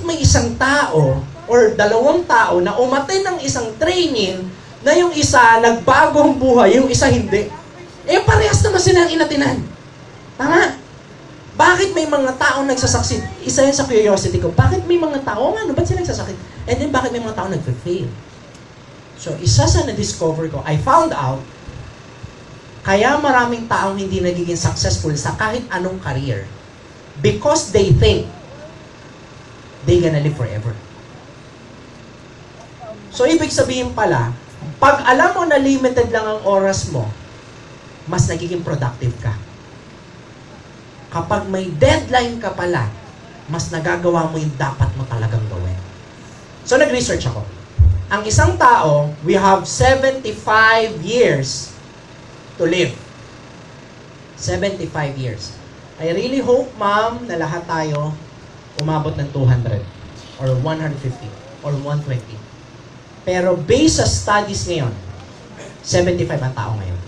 bakit may isang tao or dalawang tao na umaten ng isang training na yung isa nagbagong buhay, yung isa hindi? Eh, parehas naman silang inatinan. Tama? Bakit may mga taong nagsasucceed? Isa yan sa curiosity ko. Bakit may mga tao, ano, ba't sila nagsasucceed? And then, bakit may mga tao nag-fail? So, isa sa na-discover ko, I found out, kaya maraming taong hindi nagiging successful sa kahit anong career. Because they think they gonna live forever. So, ibig sabihin pala, pag alam mo na limited lang ang oras mo, mas nagiging productive ka. Kapag may deadline ka pala, mas nagagawa mo yung dapat mo talagang gawin. So, nag-research ako. Ang isang tao, we have 75 years to live. 75 years. I really hope, ma'am, na lahat tayo umabot ng 200 or 150 or 120. Pero based sa studies ngayon, 75 ang tao ngayon.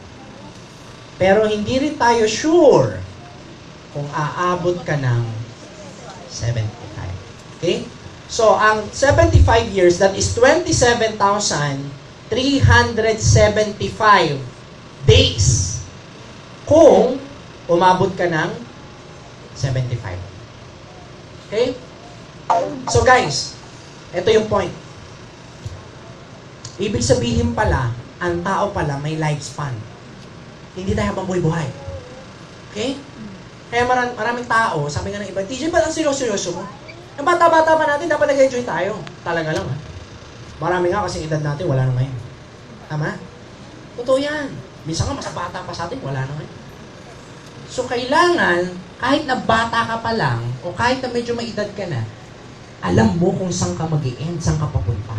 Pero hindi rin tayo sure kung aabot ka ng 75. Okay? So, ang 75 years, that is 27,375 days. Kung umabot ka ng 75. Okay? So guys, ito yung point. Ibig sabihin pala, ang tao pala may lifespan. Hindi tayo habang buhay-buhay. Okay? Kaya maram, maraming tao, sabi nga ng iba, TJ, ba't ang seryoso mo? Ang bata-bata pa natin, dapat nag-enjoy tayo. Talaga lang ha. Marami nga kasi edad natin, wala na ngayon. Tama? Totoo yan. Minsan nga, mas bata pa sa atin, wala na ngayon. So, kailangan, kahit na bata ka pa lang, o kahit na medyo may edad ka na, alam mo kung saan ka mag end saan ka papunta.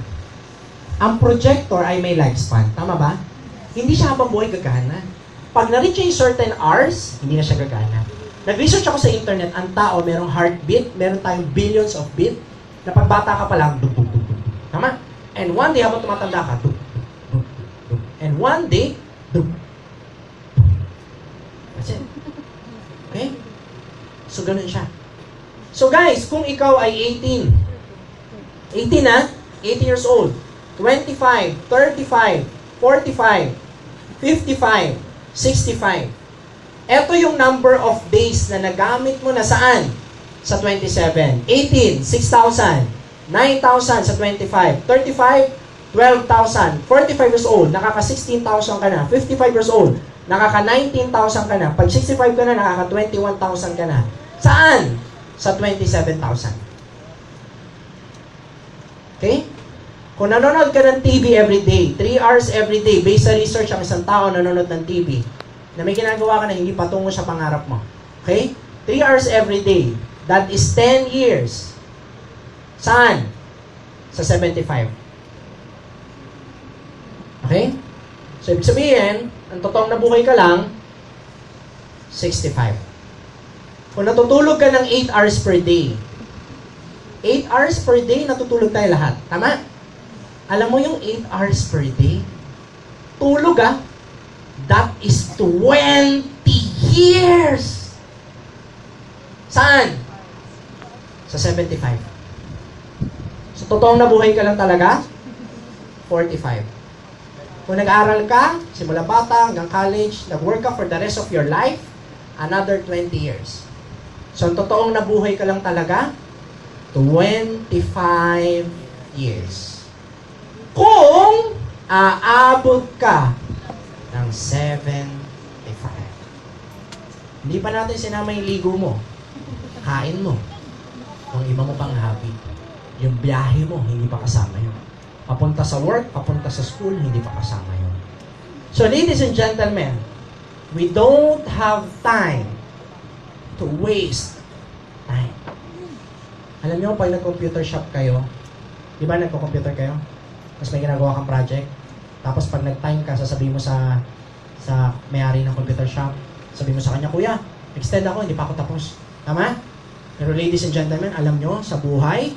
Ang projector ay may lifespan. Tama ba? Hindi siya habang buhay gagana. Pag na-reach yung certain hours, hindi na siya gagana. Nag-research ako sa internet, ang tao merong heartbeat, meron tayong billions of beat, na pag bata ka pa lang, dug, dug, dug, dug. Tama? And one day, habang tumatanda ka, dug, dug, dug, dug. And one day, dug, So, ganun siya. So, guys, kung ikaw ay 18, 18 na, 18 years old, 25, 35, 45, 55, 65. Ito yung number of days na nagamit mo na saan? Sa 27. 18, 6,000. 9,000 sa 25. 35, 12,000. 45 years old, nakaka 16,000 ka na. 55 years old, nakaka 19,000 ka na. Pag 65 ka na, nakaka 21,000 ka na. Saan? Sa 27,000. Okay? Kung nanonood ka ng TV every day, 3 hours every day, based sa research ang isang tao nanonood ng TV, na may ginagawa ka na hindi patungo sa pangarap mo. Okay? 3 hours every day. That is 10 years. Saan? Sa 75. Okay? So, ibig sabihin, ang totoong nabuhay ka lang, 65. Kung natutulog ka ng 8 hours per day, 8 hours per day, natutulog tayo lahat. Tama? Alam mo yung 8 hours per day? Tulog ah. That is 20 years. Saan? Sa 75. So, totoong nabuhay ka lang talaga? 45. Kung nag-aral ka, simula bata hanggang college, nag-work ka for the rest of your life, another 20 years. So, ang totoong nabuhay ka lang talaga? 25 years. Kung aabot ka ng 75. Hindi pa natin sinama yung ligo mo. Kain mo. Kung iba mo pang hobby. Yung biyahe mo, hindi pa kasama yun. Papunta sa work, papunta sa school, hindi pa kasama yun. So ladies and gentlemen, we don't have time to waste time. Alam niyo, pag nag-computer shop kayo, di ba nagko-computer kayo? Tapos may ginagawa kang project. Tapos pag nag-time ka, sasabihin mo sa sa may-ari ng computer shop, sabihin mo sa kanya, Kuya, extend ako, hindi pa ako tapos. Tama? Pero ladies and gentlemen, alam nyo, sa buhay,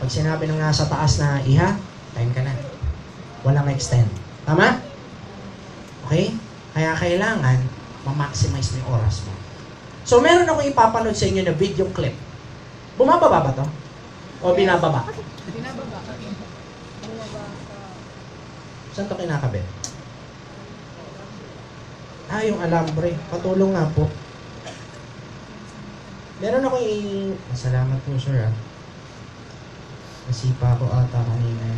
pag sinabi ng nasa taas na iha, time ka na. Walang extend. Tama? Okay? Kaya kailangan ma-maximize mo yung oras mo. So, meron akong ipapanood sa inyo na video clip. Bumababa ba to? O binababa? Binababa. Saan to kinakabit? Ah, yung alambre. Patulong nga po. Meron ako i... Salamat po, sir, ah. Nasipa ko ata kanina.